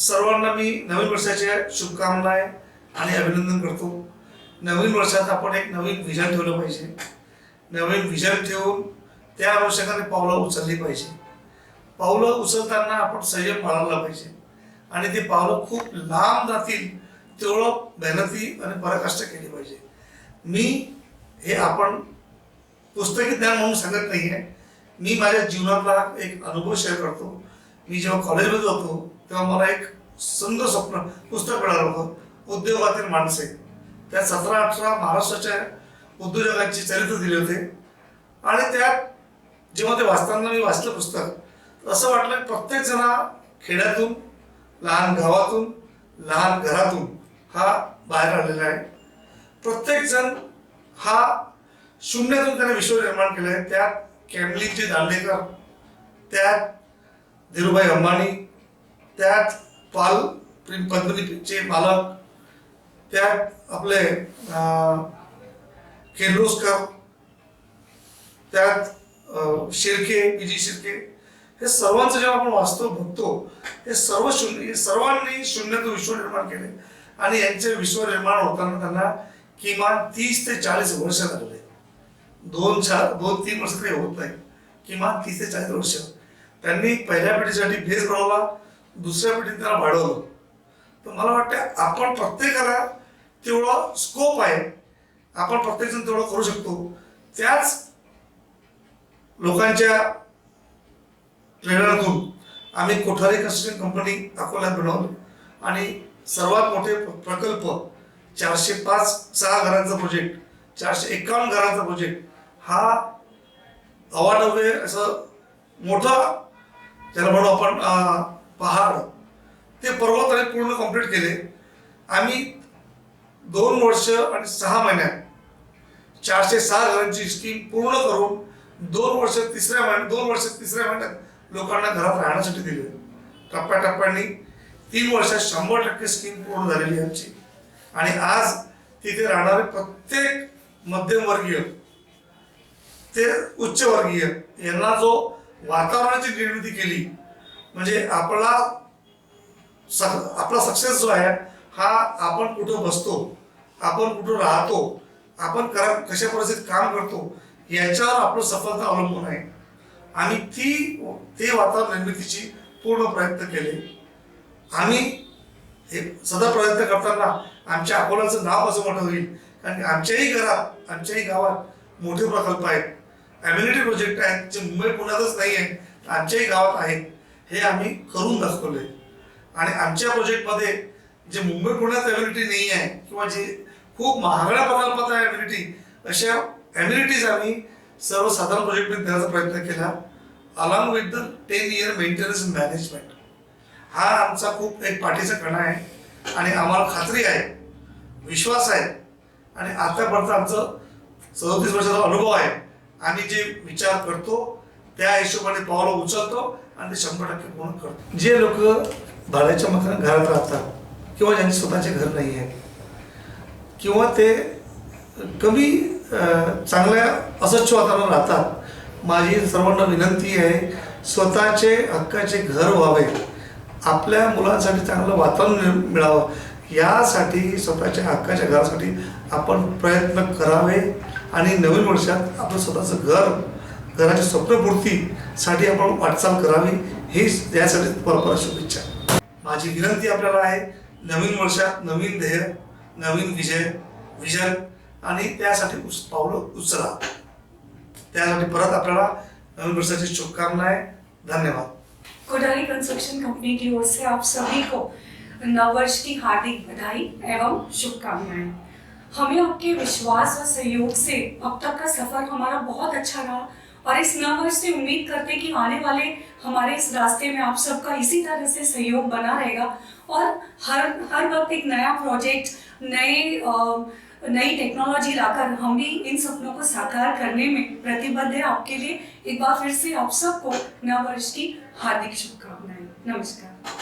सर्वांना मी नवीन वर्षाच्या शुभकामना आहे आणि अभिनंदन करतो. नवीन वर्षात आपण एक नवीन विजन ठेवलं पाहिजे. नवीन विजन ठेवून त्या अनुषंगाने पावलं उचलली पाहिजे. पावलं उचलताना आपण संयम बाळगला पाहिजे. आणि ते पावलं खूप लांब जातील तेवढं मेहनती आणि पराकाष्ट केली पाहिजे. मी हे आपण पुस्तकी ज्ञान म्हणून सांगत नाही आहे मी माझ्या जीवनातला एक अनुभव शेअर करतो. मी जेव्हा कॉलेजमध्ये होतो तेव्हा मला एक सुंदर स्वप्न पुस्तक मिळालं होतं उद्योगातील माणसे. त्यात सतरा अठरा महाराष्ट्राच्या उद्योजकांची चरित्र दिले होते. आणि त्यात जेव्हा ते वाचताना मी वाचलं पुस्तक असं वाटलं प्रत्येक जणा हा खेड्यातून लहान गावातून लहान घरातून हा बाहेर आलेला आहे. प्रत्येक जण हा शून्यातून त्याने विश्व निर्माण केलं आहे त्यात कॅमलिनचे दांडेकर त्यात धीरूभाई अंबानी त्यात पाल प्रिं- पद्मिनीचे मालक त्यात आपले अं, किर्लोस्कर त्यात अं, शिर्के विजय शिर्के हे सर्वांचं जेव्हा आपण वाचतो बघतो हे सर्व शून्य हे सर्वांनी शून्यातून विश्व निर्माण केले. आणि यांचे विश्व निर्माण होताना त्यांना किमान तीस ते चाळीस वर्ष लागले. दोन चार दोन तीन वर्ष ते होत नाही. किमान तीस ते चाळीस वर्ष. त्यांनी पहिल्या पिढीसाठी बेस लावला दुसऱ्या पिढीत त्याला वाढवलं. तर मला वाटतं आपण प्रत्येकाला तेवढा स्कोप आहे. आपण प्रत्येकजण तेवढं करू शकतो. त्याच लोकांच्या प्रेरणातून आम्ही कोठारी कन्स्ट्रक्शन कंपनी अकोल्यात बनवली. आणि सर्वात मोठे प्रकल्प चारशे पाच सहा घरांचा प्रोजेक्ट चारशे एकावन्न घरांचा प्रोजेक्ट हा अवानव्य असं मोठा ज्याला म्हणू आपण पहाड ते पर्वताने पूर्ण कंप्लीट केले. आम्ही दोन वर्ष आणि सहा महिन्यात चारशे सहा घरांची स्कीम पूर्ण करून दोन वर्ष तिसऱ्या महिन्यात दोन वर्ष तिसऱ्या महिन्यात लोकांना घरात राहण्यासाठी दिले. टप्प्याटप्प्याने तीन वर्षात शंभर टक्के स्कीम पूर्ण झालेली आमची. आणि आज तिथे राहणारे प्रत्येक मध्यमवर्गीय ते उच्चवर्गीय यांना जो वातावरणाची निर्मिती केली. म्हणजे आपला आपला सक्सेस जो आहे हा आपण कुठं बसतो आपण कुठं राहतो आपण करा कशा परिस्थितीत काम करतो याच्यावर आपलं सफलता अवलंबून आहे. आणि ती ते वातावरण निर्मितीची पूर्ण प्रयत्न केले. आम्ही हे सदा प्रयत्न करताना आमच्या अकोलाचं नाव असं मोठं होईल. कारण आमच्याही घरात आमच्याही गावात मोठे प्रकल्प आहेत. अम्युनिटी प्रोजेक्ट आहेत जे मुंबई पुण्यातच नाही आहे आमच्याही गावात आहेत हे आम्ही करून दाखवले आणि आमच्या प्रोजेक्टमध्ये जे मुंबई पुण्यात अम्युनिटी नाही आहे किंवा जे खूप महागड्या प्रकल्पात आहे अम्युनिटी अशा अम्युनिटीज आम्ही सर्वसाधारण प्रोजेक्टमध्ये देण्याचा प्रयत्न केला along with the ten year maintenance management हा आमचा खूप एक पाठीचा कणा आहे आणि आम्हाला खात्री आहे विश्वास आहे आणि आतापर्यंत आमचं सदोतीस वर्षाचा अनुभव आहे. आम्ही जे विचार करतो त्या हिशोबाने पावलं उचलतो आणि ते शंभर टक्के पूर्ण करतो. जे लोक भाड्याच्या मकान घरात राहतात किंवा ज्यांचे स्वतःचे घर नाही आहे किंवा ते कमी चांगल्या अस्वच्छ वातावरणात राहतात माझी सर्वांना विनंती आहे स्वतःचे हक्काचे घर व्हावे. आपल्या मुलांसाठी चांगलं वातावरण मिळ- मिळावं. यासाठी स्वतःच्या हक्काच्या घरासाठी आपण प्रयत्न करावे. आणि नवीन वर्षात आपलं स्वतःचं घर घराच्या स्वप्नपूर्तीसाठी आपण वाटचाल करावी हे यासाठी परपर शुभेच्छा. माझी विनंती आपल्याला आहे नवीन वर्षात नवीन ध्येय नवीन विजय विजन आणि त्यासाठी उस पावलं उचला. त्यासाठी परत आपल्याला नवीन वर्षाची शुभकामना आहे. धन्यवाद. कोठारी कंस्ट्रक्शन कंपनी की ओर से आप सभी को नववर्ष की हार्दिक बधाई एवं शुभकामनाएं। हमें आपके विश्वास और सहयोग से अब तक का सफ़र हमारा बहुत अच्छा रहा और इस नववर्ष से उम्मीद करते कि आने वाले हमारे इस रास्ते में आप सबका इसी तरह से सहयोग बना रहेगा। और हर हर वक्त एक नया प्रोजेक्ट नए नई टेक्नोलॉजी लाकर हम भी इन सपनों को साकार करने में प्रतिबद्ध है। आपके लिए एक बार फिर से आप सबको नववर्ष की हार्दिक शुभकामनाएँ। नमस्कार।